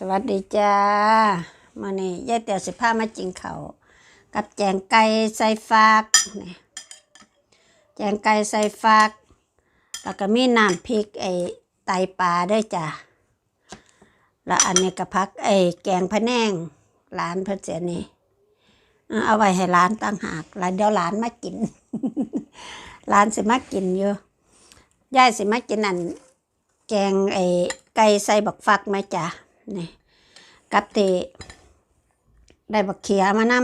สวัสดีจ้ามื่อนี้ยายเตียวสิพามาจิงเขากับแจงไก่ใส่ฟักนี่แจงไก่ใส่ฟัก แล้วก็มีน้ำพริกไอ้ไตปลาด้วยจ้ะแล้วอันนี้ก็พักไอ้แกงพะแนงร้านเพื่อเสียนี่เอาไว้ให้ร้านตั้งหากแล้วเดี๋ยวร้านมากินร้านสิมากินอยู่ยายสิมากินนั่นแกงไอ้ไก่ใส่บักฟักไหมจ้ะ นี่กับเตได้บักเขียมาน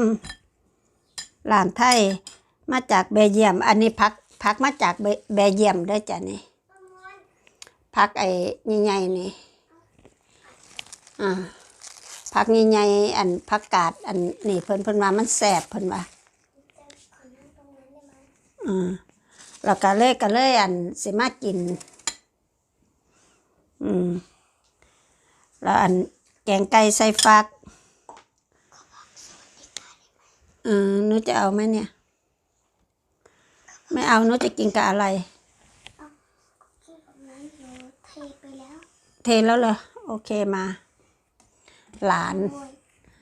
ำร้านไทยมาจากเบลเยียม อันนี้พักพักมาจากเบเบลเยียมเด้วยจ้ะนี่พักไอ้ใหญ่ๆนี่อ่าพักใหญ่ๆอันพักกาดอันนี่เพิ่นเพิ่นว่ามันแสบเพิ่นว่าอืมแล้วก็เลยก็เลยอันสิมากิน อืม แล้วอันแกงไก่ใส่ฟักเออหนูจะเอาไหมเนี่ย ไม่เอาหนูจะกินกับอะไรที่แบบนั้นหนูเทไปแล้วเทแล้วเหรอโอเคมา หลานโอ้ย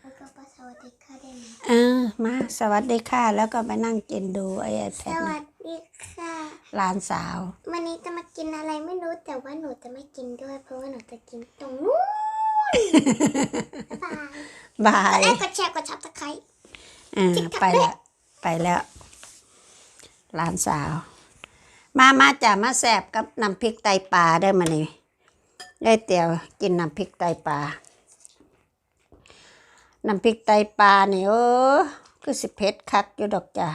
แล้วก็ประสวัสดีค่ะได้ไหมเออมาสวัสดีค่ะ แล้วก็ไปนั่งกินดูไอ้แพสดวัสดีค่ะหลานสาว วันนี้จะมากินอะไรไม่รู้แต่ว่าหนูจะไม่กินด้วย เพราะว่าหนูจะกินตรงนู้น บ๊ายบายบากยดไลค์กดแชร์กดชับตะไคร้เออไปแล้วไปแล้ว หลานสาว มามาจ้ะมาแสบกับน้ำพริกไตปลาได้มานี่ได้เตียวกินน้ำพริกไตปลาน้ำพริกไตปลาเนี่ยโอ้คือสิเผ็ดคักอยู่ดอกจ้ะ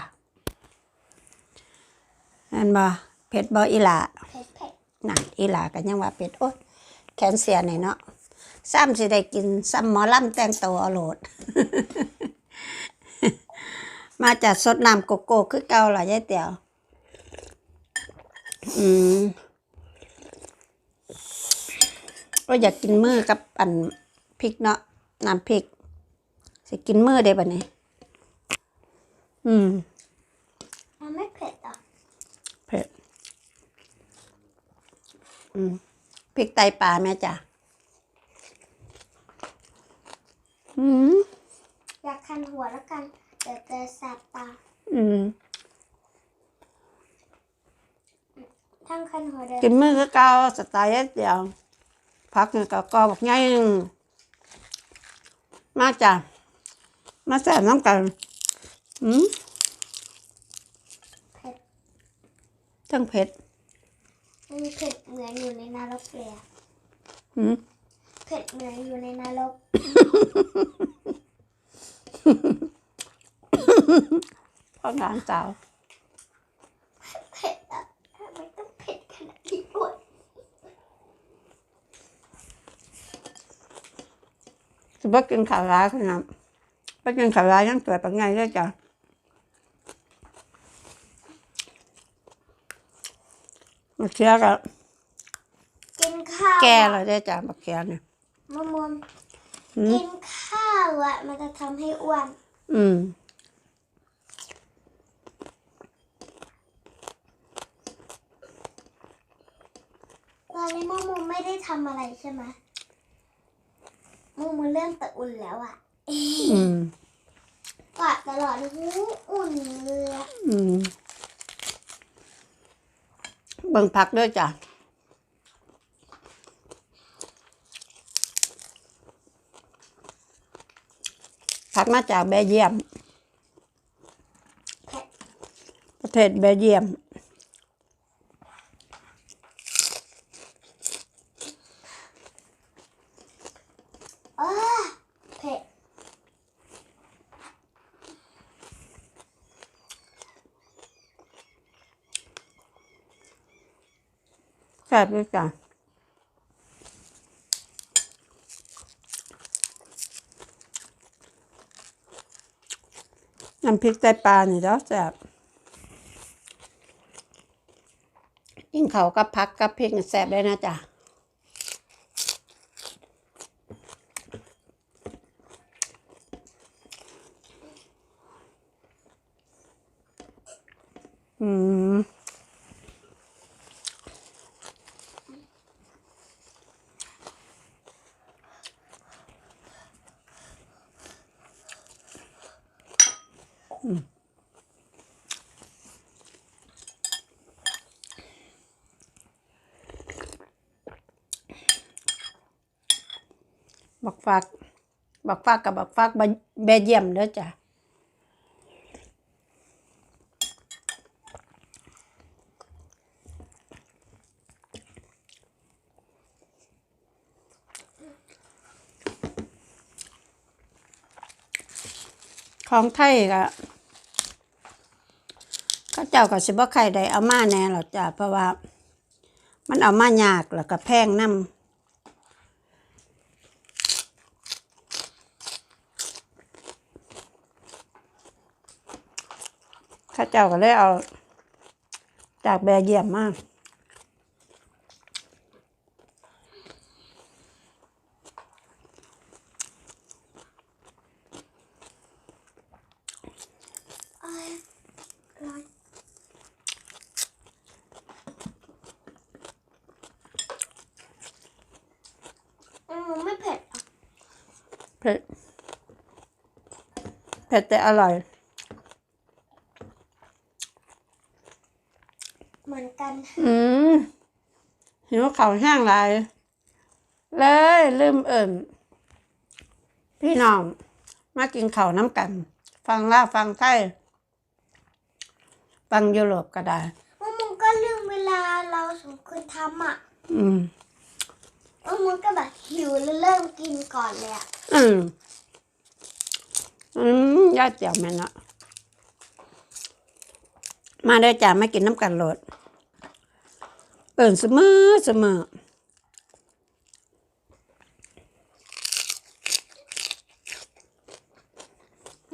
นั่นบ่เผ็ดบ่อีหลาเผ็ดเผ็ดนั่นอีหลากันยังว่าเผ็ดโอ้ยแขนเสียหน่อยเนาะ ซ้ำสิได้กินซ้ำหมอลำแต่งตัวเอาโหลด มาจากสดน้ำโกโก้คือเก่าเหรอยายเตียวอืมก็อยากกินมือกับอันพริกเนาะน้ำพริกสิกินมือได้ปะเนี่ยอืมมันไม่เผ็ดอะเผ็ด อืมพริกไตปลาแม่จ้ะ อืมอยากคันหัวแล้วกัน เดี๋ยวจะแสบตา อืมทั้งคันหัวเดิกินนมือก็เก่าสไตล์เดียวพักนี่ก็กอบอกง่ายหนึ่งมาจ้ะมาแซ่บน้ำกันอืมเผ็ดทั้งเผ็ดมันเผ็ดเหมือนอยู่ในนรกเลยอะอืม เผ็ดเหมือนอยู่ในนรกพ่อหลานสาวเผ็ดอะทำไมต้องเผ็ดขนาดนี้ด้วยจะไปกินข้าวร้ายขนาดไปกินข้าวร้ายยังเกิดเป็นไงได้จ้ะมาเคี้ยวกับกินข้าวแก่อะเลยได้จ้ะมาเคี้ยวเนี่ย มะม่วงอืมกินข้าวอะมันจะทำให้อ้วน อืมตอนนี้มะม่วงไม่ได้ทำอะไรใช่ไหมมะม่วงเริ่มตะอุ่นแล้วอะอืมกอดตลอดหูอุ่นเลยอะ อืมเบิ่งผักด้วยจ้ะ ผักมาจากเบลเยียมเผ็ดประเทศเบลเยียมอ้าเผ็ดแซ่บด้วยจ้ะำพริกไตปลานี่แล้วแซ่บยิ่งเขากับพักกับพริกแซ่บได้นะจ๊ะ บักฟัก บักฟักกับบักฟักเบเยี่ยมเด้อจ้ะของไทยก็ เจ้าก็สิบ่ใครไดเอามาแน่หรอกจ้ะเพราะว่า มันเอามายากแล้วก็แพงนำข้าเจ้าก็เลยเอาจากแบร์เยี่ยมมากายร้อนอืมไม่เผ็ดหรอก เผ็ดเผ็ดแต่อร่อย เหมือนกัน อืมหิวข้าวแห้งหลายเลยลืมเอิ่มพี่น้อง มากินข้าวน้ำกัน ฟังล่าวฟังไทยฟังยุโรปก็ได้ว่ามึงก็ลืมเวลาเราสองคนทำอะ อืมว่ามึงก็แบบหิวแล้วเริ่มกินก่อนเลยอะอืม อืมยอดเจียวแม่นเนาะมาได้อจ้ามากินน้ำกันโหลดเอิ่นเสมอเสมอ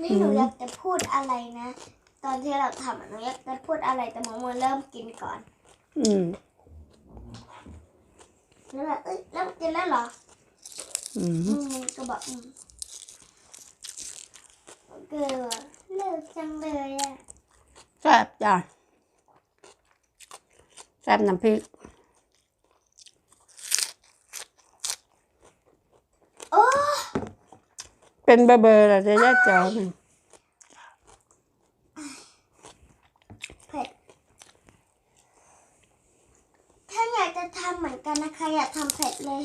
นี่หนูอยากจะพูดอะไรนะ ตอนที่เราทำอะหนูอยากจะพูดอะไรแต่มองมันเริ่มกินก่อน อืมแล้วแบบเอ้ยเริ่มกินแล้วเหรอ อืมอืมมันก็บอกอืม เกลือเลิกจังเลยอะแซ่บจ้าแซ่บน้ำพริก โอ้เป็นเบอร์เบอร์เลยจะยอดเจียวนี่เผ็ดถ้าอยากจะทำเหมือนกันนะคะอยากทำเผ็ดเลย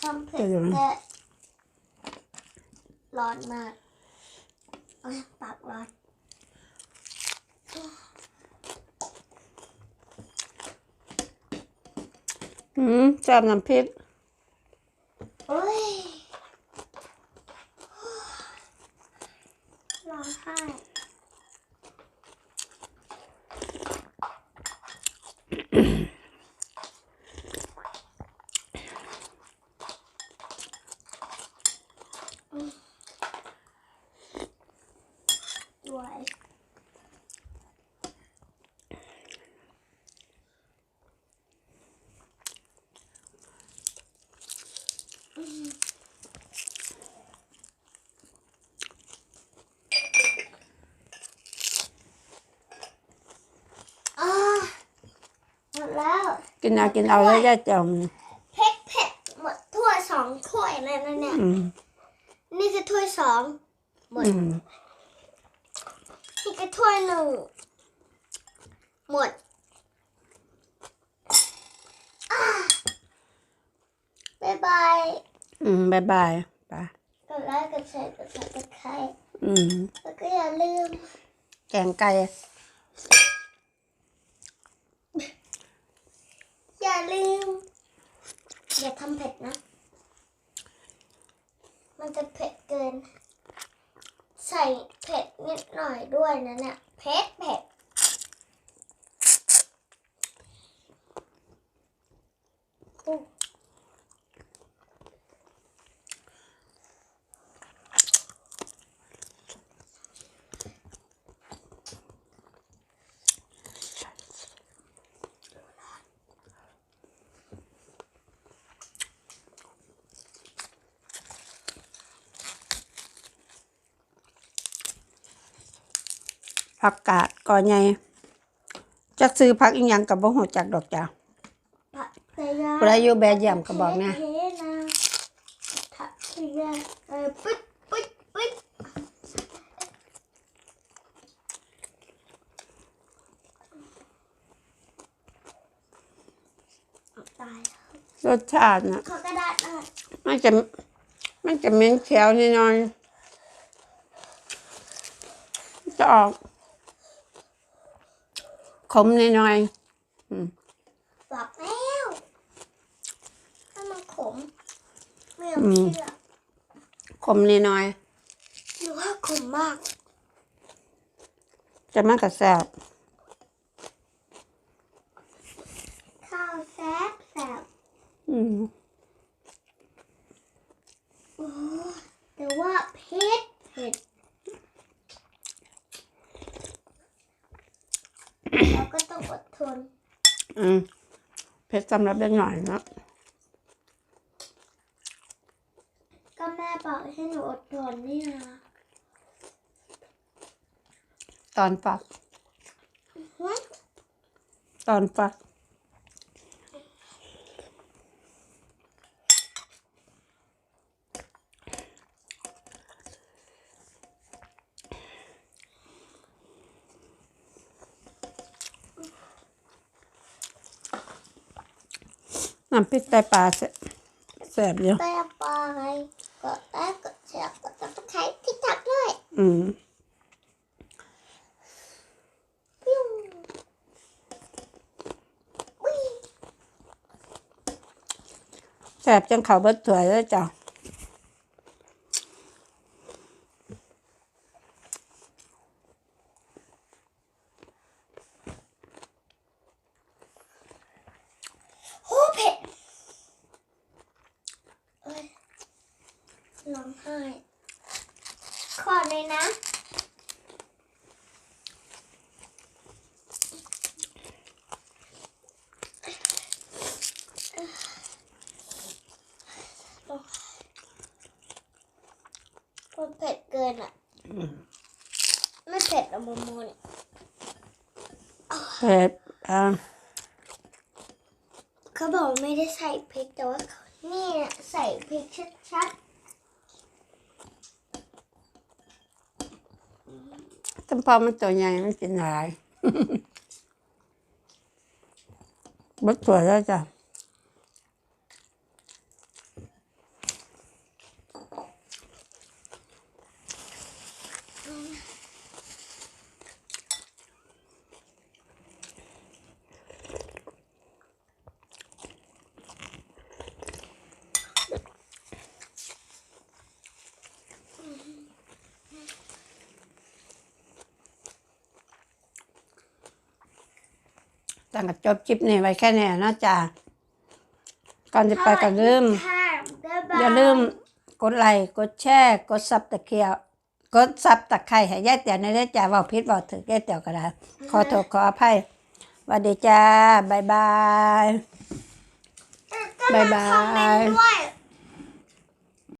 ทำเผ็ดแต่ ร้อนมากโอ้ยปากร้อนอืมแซ่บน้ำพริกโอ้ยร้องไห้ด้วย อ่าหมดแล้ว กิ นเอากินเอาเลยยอดเจียวนี่เผ็ดเผ็ดหมดถ้วยสองถ้วยเลยนะเนี่ย อืมนี่คือถ้วยสองหมด อืมนี่คือถ้วยหนึ่งหมดอ่าบ๊ายบายอืมบายบายไปกดไลค์กดแชร์กดซับสไครต์อืมแล้วก็อย่าลืม แกงไก่ อย่าลืมอย่าทำเผ็ดนะ มันจะเผ็ดเกิน ใส่เผ็ดนิดหน่อยด้วยนะเนี่ยเผ็ดเผ็ดอู้ ผักกาดก่อใหญ่จักซื้อผักอีหยังกับบ่ฮู้จักดอกจ้าผักเตยาผู้ใดอยู่แบร์เยี่ยมก็บอกนะเทนะผักเตยาเออปึ๊ดปึ๊ดปึ๊ดตายแล้วรสชาตินะขอกระดาษหน่อยมันจะมันจะเหม็นเขียวนิดหน่อยจะออก ขมนิดหน่อยบอกแล้วถ้ามันขมไม่ยอมอืมเชื่อขมนิดหน่อยหรือว่าขมมาก จะมันกระแซ่บข้าวแซ่บแซ่บอืมโอ้แต่ว่าเผ็ดเผ็ด เราก็ต้องอดทน อืมเผ็ดสำหรับเด็กหน่อยนะก็แม่บอกให้หนูอดทนนี่นะตอนฟักหึตอนฟัก น้ำพริกไตปลาแซ่บแซ่บอยู่แต่ปลาไงกดแรกกดแชร์กดซับสไครต์ที่ทักด้วย อืมปิ้ววิ่งแซ่บจังเขาวเบิดถ้วยเลยจ้ะ โหเผ็ดเอ้ยร้องไห้ ขอเลยนะ มันเผ็ดเกินอะไม่เผ็ดอะมุมมุนเผ็ดอ่าเขาบอกว่าไม่ได้ใส่พริกแต่ว่าเขานี่อะใส่พริกชัดจำพอมันตัวใหญ่มันกินหลายเบิดถ้ ตั้งแต่จบคลิปนี้ไว้แค่นี้นะจ๊ะก่อนๆจะไปก็ลืมค่ะบ๊ายบายอย่าลืมกดไลค์กดแชร์กดซับตะเคียวกดซับตะไคร้ให้ยายเตียวในได้อจ้าเว่าพิษเว่าถึกยายเตียวก็ได้ขอโทษขออภัยสวัสดีจ้าบ๊ายบายก็มบ๊ายบายคอมเมนต์ด้วย